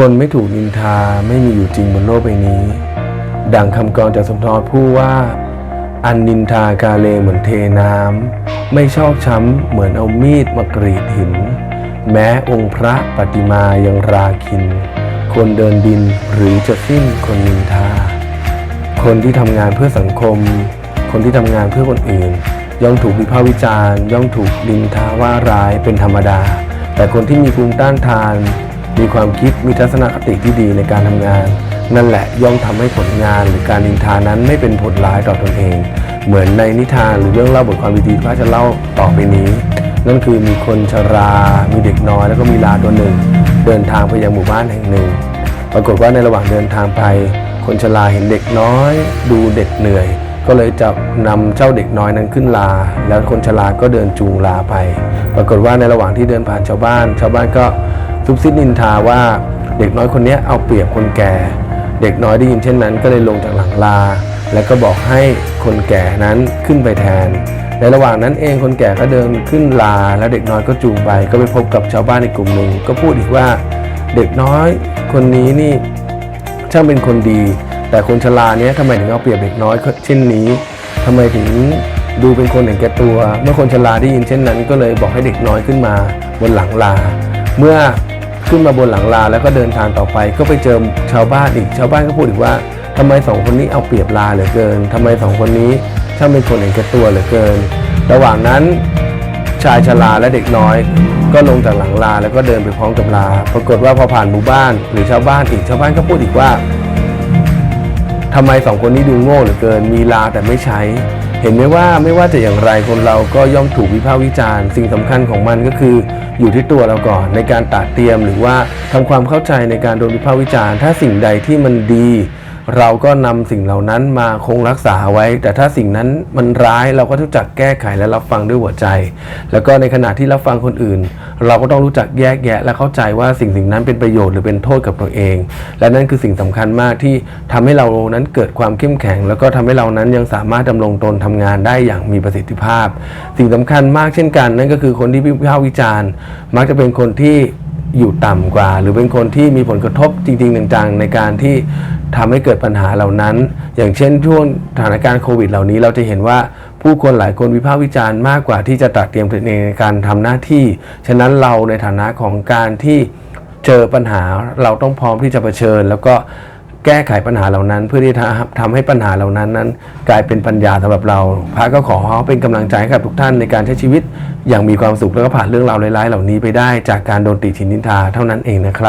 คนไม่ถูกนินทาไม่มีอยู่จริงบนโลกใบนี้ ดังคำกรจากสมทรผู้ว่า อันนินทากาเลเหมือนเทน้ำไม่ชอกช้ำเหมือนเอามีดมากรีดหิน แม้องค์พระปฏิมายังราคิน คนเดินดินหรือจะสิ้นคนนินทา คนที่ทำงานเพื่อสังคม คนที่ทำงานเพื่อคนอื่น ย่อมถูกวิพากษ์วิจารณ์ ย่อมถูกดินทาว่าร้ายเป็นธรรมดา แต่คนที่มีภูมิต้านทาน มีความคิดมีทัศนคติที่ดีในการทำงาน นั่นแหละย่อมทำให้ผลงานหรือการนินทานั้นไม่เป็นผลร้ายต่อตนเอง เหมือนในนิทานหรือเรื่องเล่าบทความดีๆที่พระจะเล่าต่อไปนี้ นั่นคือมีคนชรา มีเด็กน้อยแล้วก็มีลาตัวหนึ่ง เดินทางไปยังหมู่บ้านแห่งหนึ่ง ปรากฏว่าในระหว่างเดินทางไป คนชราเห็นเด็กน้อย ดูเด็กเหนื่อยก็เลยจะนำเจ้าเด็กน้อยนั้นขึ้นลา แล้วคนชราก็เดินจูงลาไป ปรากฏว่าในระหว่างที่เดินผ่านชาวบ้าน ชาวบ้านก็ ซุบซิบนินทาว่าเด็กน้อยคนนี้เอาเปรียบคนแก่ เด็กน้อยได้ยินเช่นนั้นก็เลยลงจากหลังลา แล้วก็บอกให้คนแก่นั้นขึ้นไปแทน ในระหว่างนั้นเองคนแก่ก็เดินขึ้นลา แล้วเด็กน้อยก็จูงไป ก็ไปพบกับชาวบ้านในกลุ่มหนึ่งก็พูดอีกว่าเด็กน้อยคนนี้นี่ช่างเป็นคนดี แต่คนชราเนี้ยทำไมถึงเอาเปรียบเด็กน้อยเช่นนี้ทำไมถึงดูเป็นคนเห็นแก่ตัว เมื่อคนชราได้ยินเช่นนั้น ก็เลยบอกให้เด็กน้อยขึ้นมาบนหลังลา เมื่อ ขึ้นมาบนหลังลาแล้วก็เดินทางต่อไป ก็ไปเจอชาวบ้านอีก ชาวบ้านก็พูดอีกว่าทำไมสองคนนี้เอาเปรียบลาเหลือเกินทำไมสองคนนี้ช่างเป็นคนเห็นแก่ตัวเหลือเกิน ระหว่างนั้นชายชราและเด็กน้อย ก็ลงจากหลังลาแล้วก็เดินไปพร้อมกับลา ปรากฏว่าพอผ่านหมู่บ้าน หรือชาวบ้านอีกชาวบ้านก็พูดอีกว่า ทำไมสองคนนี้ดูโง่เหลือเกิน มีลาแต่ไม่ใช้ เห็นไหมว่าไม่ว่าจะอย่างไรคนเราก็ย่อมถูกวิพากษ์วิจารณ์ สิ่งสำคัญของมันก็คืออยู่ที่ตัวเราก่อน ในการตัดเตรียมหรือว่าทำความเข้าใจในการโดนวิพากษ์วิจารณ์ ถ้าสิ่งใดที่มันดี เราก็นำสิ่งเหล่านั้นมาคงรักษาไว้ แต่ถ้าสิ่งนั้นมันร้ายเราก็รู้จักแก้ไขและรับฟังด้วยหัวใจ แล้วก็ในขณะที่รับฟังคนอื่น เราก็ต้องรู้จักแยกแยะ และเข้าใจว่าสิ่งสิ่งนั้นเป็นประโยชน์หรือเป็นโทษกับตัวเอง และนั่นคือสิ่งสำคัญมากที่ทำให้เรานั้นเกิดความเข้มแข็ง แล้วก็ทำให้เรานั้นยังสามารถดำรงตนทำงานได้อย่างมีประสิทธิภาพ สิ่งสำคัญมากเช่นกัน นั่นก็คือคนที่วิพากษ์วิจารณ์ มักจะเป็นคนที่อยู่ต่ำกว่า หรือเป็นคนที่มีผลกระทบจริงๆจังๆ ในการที่ ทำให้เกิดปัญหาเหล่านั้น อย่างเช่นช่วงสถานการณ์โควิดเหล่านี้เราจะเห็นว่าผู้คนหลายคนวิพากษ์วิจารณ์มากกว่าที่จะตระเตรียมตัวเองในการทำหน้าที่ ฉะนั้นเราในฐานะของการที่เจอปัญหาเราต้องพร้อมที่จะเผชิญ แล้วก็แก้ไขปัญหาเหล่านั้น เพื่อที่จะทำให้ปัญหาเหล่านั้นนั้น กลายเป็นปัญญาสำหรับเรา พระก็ขอเป็นกำลังใจให้กับทุกท่านในการใช้ชีวิต อย่างมีความสุขแล้วก็ผ่านเรื่องราวร้ายๆเหล่านี้ไปได้จากการโดนติชินนินทาเท่านั้นเองนะครับ